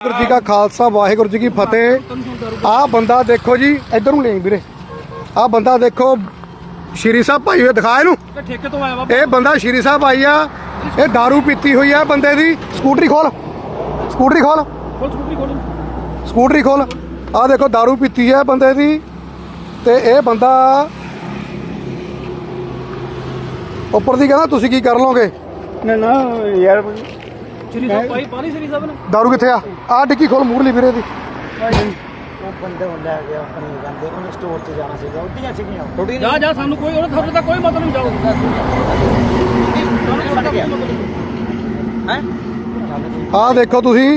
ਵਾਹਿਗੁਰੂ ਜੀ ਕਾ ਖਾਲਸਾ ਵਾਹਿਗੁਰੂ ਜੀ ਕੀ ਫਤਿਹ ਆਹ ਬੰਦਾ ਦੇਖੋ ਜੀ ਇੱਧਰ ਨੂੰ ਲੈ ਵੀਰੇ ਆਹ ਬੰਦਾ ਦੇਖੋ ਸ਼੍ਰੀ ਸਾਹਿਬ ਭਾਈ ਹੋਏ ਦਿਖਾ ਇਹਨੂੰ ਇਹ ਠੇਕੇ ਤੋਂ ਆਇਆ ਵਾ ਇਹ ਬੰਦਾ ਸ਼੍ਰੀ ਸਾਹਿਬ ਆਈ ਆ ਇਹ दारू ਪੀਤੀ ਹੋਈ ਆ ਬੰਦੇ ਦੀ ਸਕੂਟਰੀ ਖੋਲ ਸਕੂਟਰੀ ਖੋਲ ਕੋਲ ਸਕੂਟਰੀ ਕੋਲ ਸਕੂਟਰੀ ਖੋਲ ਆਹ ਦੇਖੋ दारू ਪੀਤੀ ਹੈ ਬੰਦੇ ਦੀ ਤੇ ਇਹ ਬੰਦਾ ਉੱਪਰ ਦੀ ਕਹਿੰਦਾ ਤੁਸੀਂ ਕੀ ਕਰ ਲਓਗੇ ਨਾ ਨਾ ਯਾਰ ਸ਼੍ਰੀ ਸਾਹਿਬ ਭਾਈ ਪਾਣੀ ਸ਼੍ਰੀ ਸਾਹਿਬ ਨੇ। दारू ਕਿੱਥੇ ਆ? ਆਹ ਡਿੱਗੀ ਖੋਲ ਮੂਰਲੀ ਵੀਰੇ ਦੀ। ਉਹ ਬੰਦੇ ਨੂੰ ਲੈ ਗਿਆ ਆਪਣੇ ਜਾਂਦੇ ਉਹਨੇ ਸਟੋਰ 'ਚ ਜਾਣਾ ਸੀਗਾ ਉੱਡੀਆਂ ਸੀਗੀਆਂ। ਥੋੜੀ ਜਾ ਜਾ ਸਾਨੂੰ ਕੋਈ ਉਹਨਾਂ ਤੁਹਾਡੇ ਦਾ ਕੋਈ ਮਤਲਬ ਨਹੀਂ ਜਾਓ। ਹੈ? ਆਹ ਦੇਖੋ ਤੁਸੀਂ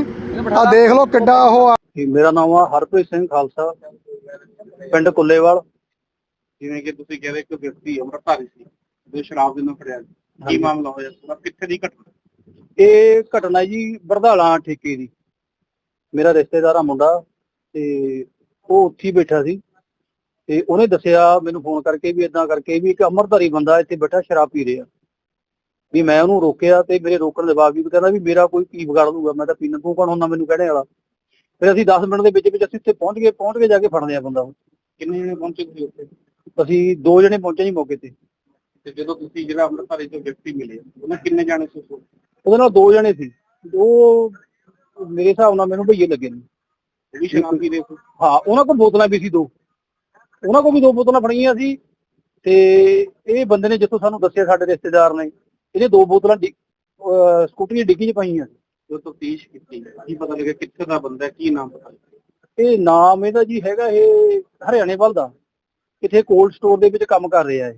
ਆਹ ਦੇਖ ਲਓ ਕਿੱਡਾ ਉਹ ਆ। ਮੇਰਾ ਨਾਮ ਆ ਹਰਪ੍ਰੀਤ ਸਿੰਘ ਖਾਲਸਾ ਪਿੰਡ ਕੁੱਲੇਵਾਲ। ਜਿਵੇਂ ਕਿ ਤੁਸੀਂ ਕਹਿੰਦੇ ਇੱਕ ਵਿਅਕਤੀ ਅੰਮ੍ਰਿਤਧਾਰੀ ਸੀ ਜੋ ਸ਼ਰਾਬ ਦੇ ਨਾਲ ਫੜਿਆ ਗਿਆ। ਕੀ ਮਾਮਲਾ ਹੋਇਆ? ਪੂਰਾ ਕਿੱਥੇ ਦੀ ਘਟਨਾ? ਇਹ ਘਟਨਾ ਜੀ ਬਰਧਾਲਾ ਠੇਕੇ ਦੀ। ਮੇਰਾ ਰਿਸ਼ਤੇਦਾਰ ਆ ਮੁੰਡਾ ਤੇ ਉਹ ਉੱਥੇ ਬੈਠਾ ਸੀ। ਤੇ ਉਹਨੇ ਦੱਸਿਆ ਮੈਨੂੰ ਫੋਨ ਕਰਕੇ ਵੀ ਇਦਾਂ ਕਰਕੇ ਵੀ ਇੱਕ ਅਮਰਧਾਰੀ ਬੰਦਾ ਇੱਥੇ ਬੈਠਾ ਸ਼ਰਾਬ ਪੀ ਰਿਹਾ। ਵੀ ਮੈਂ ਉਹਨੂੰ ਰੋਕਿਆ ਤੇ ਮੇਰੇ ਰੋਕਣ ਦੇ ਬਾਵਜੂਦ ਕਹਿੰਦਾ ਵੀ ਮੇਰਾ ਕੋਈ ਕੀ ਵਿਗਾੜ ਲੂਗਾ ਮੈਂ ਤਾਂ ਪੀਣਾ ਤੂੰ ਕੌਣ ਹੁੰਦਾ ਮੈਨੂੰ ਕਹਿਣੇ ਵਾਲਾ? ਫਿਰ ਅਸੀਂ 10 ਮਿੰਟ ਦੇ ਵਿੱਚ ਵਿੱਚ ਅਸੀਂ ਉੱਥੇ ਪਹੁੰਚ ਗਏ, ਪਹੁੰਚ ਕੇ ਜਾ ਕੇ ਫੜ ਲਿਆ ਬੰਦਾ ਕਿੰਨੇ ਜਣੇ ਪਹੁੰਚੇ ਤੁਸੀਂ ਉੱਥੇ? ਅਸੀਂ ਦੋ ਜਣੇ ਪਹੁੰਚੇ ਜੀ ਮੌਕੇ ਤੇ। ਤੇ ਜਦੋਂ ਤੁਸੀਂ ਜਿਹੜਾ ਅੰਮ੍ਰਿਤਧਾਰੀ ਤੋਂ ਵਿਅਕਤੀ ਮਿਲੇ, ਉਹਨਾਂ ਕਿੰਨੇ ਜਾਣੇ ਸੀ ਉਹਦੇ ਨਾਲ ਦੋ ਜਣੇ ਸੀ। ਉਹ ਮੇਰੇ ਹਿਸਾਬ ਨਾਲ ਮੈਨੂੰ ਭਈਏ ਲੱਗੇ ਨੇ। ਉਹ ਵੀ ਸ਼ਰਾਬ ਪੀ ਰਹੇ ਸੀ ਹਾਂ ਉਹਨਾਂ ਕੋਲ ਬੋਤਲਾਂ ਵੀ ਸੀ ਦੋ। ਉਹਨਾਂ ਕੋਲ ਵੀ ਦੋ ਬੋਤਲਾਂ ਫੜੀਆਂ ਸੀ ਤੇ ਇਹ ਬੰਦੇ ਨੇ ਜਿੱਥੋਂ ਸਾਨੂੰ ਦੱਸਿਆ ਸਾਡੇ ਰਿਸ਼ਤੇਦਾਰ ਨੇ ਇਹਨੇ ਦੋ ਬੋਤਲਾਂ ਸਕੂਟਰੀ ਦੀ ਡਿੱਗੀ 'ਚ ਪਾਈਆਂ। ਜੋ ਤਫਤੀਸ਼ ਕੀਤੀ ਕੀ ਪਤਾ ਲੱਗਿਆ ਕਿੱਥੇ ਦਾ ਬੰਦਾ ਹੈ, ਕੀ ਨਾਮ ਪਤਾ? ਇਹ ਨਾਮ ਇਹਦਾ ਜੀ ਹੈਗਾ ਇਹ ਹਰਿਆਣੇ ਵੱਲ ਦਾ। ਕਿਥੇ ਕੋਲਡ ਸਟੋਰ ਦੇ ਵਿੱਚ ਕੰਮ ਕਰ ਰਿਹਾ ਇਹ।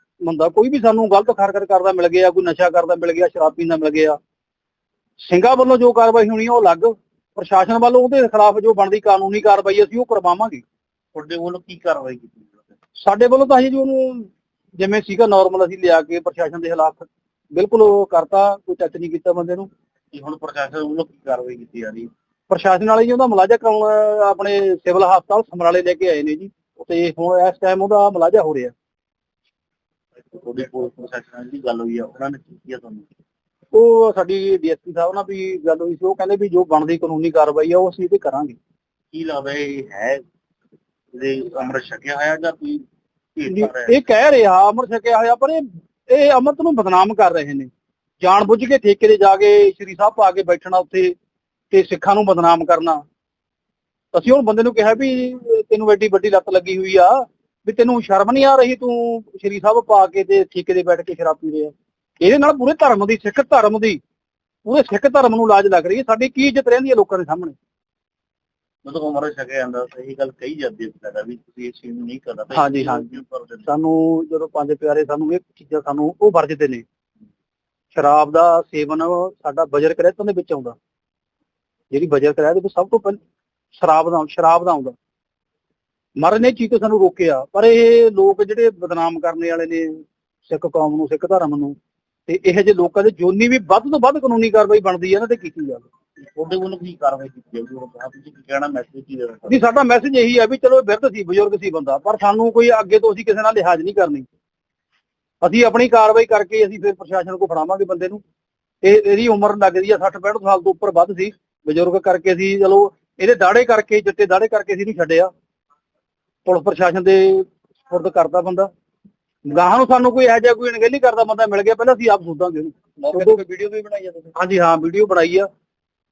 ਬੰਦਾ ਕੋਈ ਵੀ ਸਾਨੂੰ ਗਲਤ ਹਰਕਤ ਕਰਦਾ ਮਿਲ ਗਿਆ ਕੋਈ ਨਸ਼ਾ ਕਰਦਾ ਮਿਲ ਗਿਆ ਸ਼ਰਾਬ ਪੀਂਦਾ ਮਿਲ ਗਿਆ। ਸਿੰਘਾਂ ਵੱਲੋਂ ਜੋ ਕਾਰਵਾਈ ਹੋਣੀ ਉਹ ਅਲੱਗ। ਪ੍ਰਸ਼ਾਸਨ ਵੱਲੋਂ ਉਹਦੇ ਖਿਲਾਫ ਜੋ ਬਣਦੀ ਕਾਨੂੰਨੀ ਕਾਰਵਾਈ ਅਸੀਂ ਉਹ ਕਰਵਾਵਾਂਗੇ। ਤੁਹਾਡੇ ਵੱਲੋਂ ਕੀ ਕਾਰਵਾਈ ਕੀਤੀ ਸਾਡੇ ਵੱਲੋਂ ਤਾਂ ਅਸੀਂ ਜੀ ਉਹਨੂੰ ਜਿਵੇਂ ਸੀਗਾ ਨਾਰਮਲ ਅਸੀਂ ਲਿਆ ਕੇ ਪ੍ਰਸ਼ਾਸਨ ਦੇ ਖਿਲਾਫ ਬਿਲਕੁਲ ਉਹ ਕਰਤਾ ਕੋਈ ਟੱਚ ਨਹੀਂ ਕੀਤਾ ਬੰਦੇ ਨੂੰ। ਕੀ ਹੁਣ ਪ੍ਰਸ਼ਾਸਨ ਵੱਲੋਂ ਕੀ ਕਾਰਵਾਈ ਕੀਤੀ ਜਾ ਰਹੀ ਹੈ? ਪ੍ਰਸ਼ਾਸਨ ਵਾਲੇ ਜੀ ਉਹਦਾ ਮੁਲਾਜ਼ਾ ਕਰਾਉਣ ਆਪਣੇ ਸਿਵਲ ਹਸਪਤਾਲ ਸਮਰਾਲੇ ਲੈ ਕੇ ਆਏ ਨੇ ਜੀ। ਤੇ ਹੁਣ ਇਸ ਟਾਈਮ ਉਹਦਾ ਮੁਲਾਜ਼ਾ ਹੋ ਰਿਹਾ। ਤੁਹਾਡੀ ਪੁਲਿਸ ਪ੍ਰਸ਼ਾਸਨ ਨਾਲ ਜਿਹੜੀ ਗੱਲ ਹੋਈ ਆ ਉਹਨਾਂ ਨੇ ਕੀ ਕੀਤਾ ਤੁਹਾਨੂੰ? ਉਹ ਸਾਡੀ ਡੀਐਸਪੀ ਸਾਹਿਬ ਨਾਲ ਵੀ ਗੱਲ ਹੋਈ ਸੀ ਉਹ ਕਹਿੰਦੇ ਵੀ ਜੋ ਬਣਦੀ ਕਾਨੂੰਨੀ ਕਾਰਵਾਈ ਆ ਉਹ ਅਸੀਂ ਇਹ ਤੇ ਕਰਾਂਗੇ। ਕੀ ਲੱਗਦਾ ਇਹ ਹੈ ਇਹਦੇ ਅੰਮ੍ਰਿਤ ਛਕਿਆ ਹੋਇਆ ਜਾਂ ਕੋਈ ਇਹ ਕਹਿ ਰਿਹਾ ਅਮਰ ਛਕਿਆ ਹੋਇਆ ਪਰ ਇਹ ਇਹ ਅਮਰਤ ਨੂੰ ਬਦਨਾਮ ਕਰ ਰਹੇ ਨੇ। ਜਾਣ ਬੁੱਝ ਕੇ ਠੇਕੇ ਤੇ ਜਾ ਕੇ ਸ਼੍ਰੀ ਸਾਹਿਬ ਪਾ ਕੇ ਬੈਠਣਾ ਉੱਥੇ ਤੇ ਸਿੱਖਾਂ ਨੂੰ ਬਦਨਾਮ ਕਰਨਾ। ਅਸੀਂ ਹੁਣ ਬੰਦੇ ਨੂੰ ਕਿਹਾ ਵੀ ਤੈਨੂੰ ਐਡੀ ਵੱਡੀ ਲੱਤ ਲੱਗੀ ਹੋਈ ਆ ਵੀ ਤੈਨੂੰ ਸ਼ਰਮ ਨਹੀਂ ਆ ਰਹੀ ਤੂੰ ਸ਼੍ਰੀ ਸਾਹਿਬ ਪਾ ਕੇ ਤੇ ਠੇਕੇ ਤੇ ਬੈਠ ਕੇ ਸ਼ਰਾਬ ਪੀ ਰਿਹਾ ਇਹਦੇ ਨਾਲ ਪੂਰੇ ਧਰਮ ਦੀ ਸਿੱਖ ਧਰਮ ਦੀ ਪੂਰੇ ਸਿੱਖ ਧਰਮ ਨੂੰ ਲਾਜ ਲੱਗ ਰਹੀ ਹੈ। ਸਾਡੀ ਕੀ ਇੱਜ਼ਤ ਰਹਿੰਦੀ ਹੈ ਲੋਕਾਂ ਦੇ ਸਾਹਮਣੇ? ਮਤਲਬ ਅੰਮ੍ਰਿਤ ਛਕਿਆ ਜਾਂਦਾ ਸਹੀ ਗੱਲ ਕਹੀ ਜਾਂਦੀ ਹੈ ਸਾਡਾ ਵੀ ਤੁਸੀਂ ਇਸ ਚੀਜ਼ ਨੂੰ ਨਹੀਂ ਕਰਨਾ। ਤਾਂ ਹਾਂਜੀ, ਇਸ ਚੀਜ਼ ਨੂੰ ਹਾਂਜੀ। ਕਿਉਂ ਕਰਦੇ ਨੇ? ਸਾਨੂੰ ਜਦੋਂ ਪੰਜ ਪਿਆਰੇ ਸਾਨੂੰ ਇਹ ਚੀਜ਼ਾਂ ਸਾਨੂੰ ਉਹ ਵਰਜਦੇ ਨੇ। ਸ਼ਰਾਬ ਦਾ ਸੇਵਨ ਸਾਡਾ ਬਜਰ ਕਰਿਆ ਦੇ ਵਿੱਚ ਆਉਂਦਾ। ਜਿਹੜੀ ਬਜਰ ਕਰਿਆ ਦੇ ਵਿੱਚ ਸਭ ਤੋਂ ਪਹਿਲਾਂ ਸ਼ਰਾਬ ਦਾ ਸ਼ਰਾਬ ਦਾ ਆਉਂਦਾ। ਮਰਨ ਨੇ ਚੀਜ਼ ਤੋਂ ਸਾਨੂੰ ਰੋਕਿਆ। ਪਰ ਇਹ ਲੋਕ ਜਿਹੜੇ ਬਦਨਾਮ ਕਰਨੇ ਵਾਲੇ ਨੇ ਸਿੱਖ ਕੌਮ ਨੂੰ ਸਿੱਖ ਧਰਮ ਨੂੰ ਤੇ ਇਹੋ ਜਿਹੇ ਲੋਕਾਂ ਦੇ ਜੋਨੀ ਵੀ ਵੱਧ ਤੋਂ ਵੱਧ ਕਾਨੂੰਨੀ ਕਾਰਵਾਈ ਬਣਦੀ ਹੈ ਨਾ ਤੇ ਕੀਤੀ ਜਾਵੇ ਤੁਹਾਡੇ ਵੱਲੋਂ ਕੀ ਕਾਰਵਾਈ ਕੀਤੀ ਜਾਊਗੀ? ਉਹ ਕਹਾ ਤੁਸੀਂ ਕੀ ਕਹਿਣਾ ਮੈਸੇਜ ਕੀ ਦੇਣਾ? ਵੀ ਸਾਡਾ ਮੈਸੇਜ ਇਹੀ ਹੈ ਵੀ ਚਲੋ ਬਿਰਧ ਸੀ ਬਜ਼ੁਰਗ ਸੀ ਬੰਦਾ ਪਰ ਸਾਨੂੰ ਕੋਈ ਅੱਗੇ ਤੋਂ ਅਸੀਂ ਕਿਸੇ ਨਾਲ ਲਿਹਾਜ਼ ਨਹੀਂ ਕਰਨੀ। ਅਸੀਂ ਆਪਣੀ ਕਾਰਵਾਈ ਕਰਕੇ ਅਸੀਂ ਫਿਰ ਪ੍ਰਸ਼ਾਸਨ ਕੋ ਫੜਾਵਾਂਗੇ ਬੰਦੇ ਨੂੰ। ਇਹ ਇਹਦੀ ਉਮਰ ਲੱਗਦੀ ਆ 60 65 ਸਾਲ ਤੋਂ ਉੱਪਰ ਵੱਧ ਸੀ। ਬਜ਼ੁਰਗ ਕਰਕੇ ਅਸੀਂ ਚਲੋ ਇਹਦੇ ਦਾੜੇ ਕਰਕੇ ਚਿੱਟੇ ਦਾੜੇ ਕਰਕੇ ਅਸੀਂ ਨਹੀਂ ਛੱਡਿਆ। ਪੁਲਿਸ ਪ੍ਰਸ਼ਾਸਨ ਦੇ ਸਪੁਰਦ ਕਰਦਾ ਬੰਦਾ। ਗਾਹਾਂ ਨੂੰ ਸਾਨੂੰ ਕੋਈ ਇਹੋ ਜਿਹਾ ਕੋਈ ਅਣਗਹਿਲੀ ਕਰਦਾ ਬੰਦਾ ਮਿਲ ਗਿਆ ਪਹਿਲਾਂ ਅਸੀਂ ਆਪ ਸੋਧਾਂਗੇ ਉਹਨੂੰ ਮੌਕੇ ਤੇ ਵੀਡੀਓ ਵੀ ਬਣਾਈ ਆ ਤੁਸੀਂ? ਹਾਂਜੀ ਹਾਂ ਵੀਡੀਓ ਬਣਾਈ ਆ।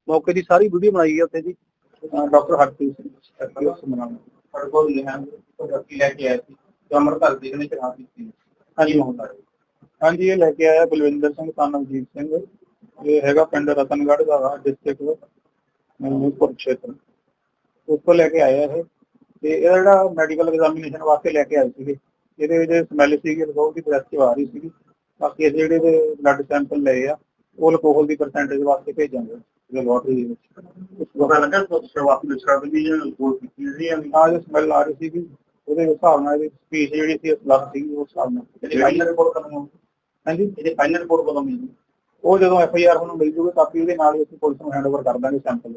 ਮੌਕੇ ਦੀ ਸਾਰੀ ਵੀਡੀਓ ਬਣਾਈ ਆ ਉੱਥੇ ਜੀ ਡਾਕਟਰ ਹਰਪ੍ਰੀਤ ਸਿੰਘ ਸਾਡੇ ਕੋਲ ਲੈ ਕੇ ਸੀ। ਜੋ ਅੰਮ੍ਰਿਤਧਾਰੀ ਜੀ ਨੇ ਚੜਾ ਦਿੱਤੀ ਹਾਂਜੀ। ਇਹ ਲੈ ਕੇ ਆਇਆ ਬਲਵਿੰਦਰ ਸਿੰਘ ਤਾਂ ਨਵਜੀਤ ਸਿੰਘ। ਇਹ ਹੈਗਾ ਪਿੰਡ ਰਤਨਗੜ੍ਹ ਦਾ ਡਿਸਟ੍ਰਿਕਟ ਮਨੂਪੁਰ ਖੇਤਰ। ਉੱਥੋਂ ਲੈ ਕੇ ਆਇਆ ਇਹ। ਤੇ ਇਹਦਾ ਜਿਹੜਾ ਮੈਡੀਕਲ ਐਗਜ਼ਾਮੀਨੇਸ਼ਨ ਵਾਸਤੇ ਲੈ ਕੇ ਆਏ ਸੀਗੇ ਇਹਦੇ ਵਿੱਚ ਸਮੈਲ ਸੀਗੀ ਅਲਕੋਹਲ ਦੀ ਪ੍ਰੈਸ ਆ ਰਹੀ ਸੀਗੀ। ਬਾਕੀ ਇਹਦੇ ਜਿਹੜੇ ਬਲੱਡ ਸੈਂਪਲ ਲਏ ਆ ਉਹ ਅਲਕੋਹਲ ਦੀ ਪਰਸੈਂਟੇਜ ਵਾਸਤੇ ਭੇਜਾਂਗੇ ਲੈਬੋਰਟਰੀ ਦੇ ਵਿੱਚ। ਪਤਾ ਲੱਗਾ ਕਿ ਸ਼ੁਰੂਆਤੀ ਤੇ ਵੀ ਗੋਲ ਕੀਤੀ ਸੀ ਜਾਂ ਆ ਜੋ ਸਮੈਲ ਆ ਰਹੀ ਸੀਗੀ ਉਹਦੇ ਹਿਸਾਬ ਨਾਲ ਇਹਦੀ ਸਪੀਚ ਜਿਹੜੀ ਸੀ ਅਸਲਕ ਸੀ ਉਸ ਹਿਸਾਬ ਨਾਲ। ਇਹਦੀ ਫਾਈਨਲ ਰਿਪੋਰਟ ਆਉਂਦੀ ਹਾਂਜੀ? ਇਹਦੀ ਫਾਈਨਲ ਰਿਪੋਰਟ ਕਦੋਂ ਮਿਲਦੀ ਉਹ ਜਦੋਂ ਐਫ ਆਈ ਆਰ ਨੂੰ ਮਿਲ ਜੂਗੀ ਕਾਪੀ ਉਹਦੇ ਨਾਲ ਹੀ ਅਸੀਂ ਪੁਲਿਸ ਨੂੰ ਹੈਂਡਓਵਰ ਕਰ ਦਾਂਗੇ ਸੈਂਪਲ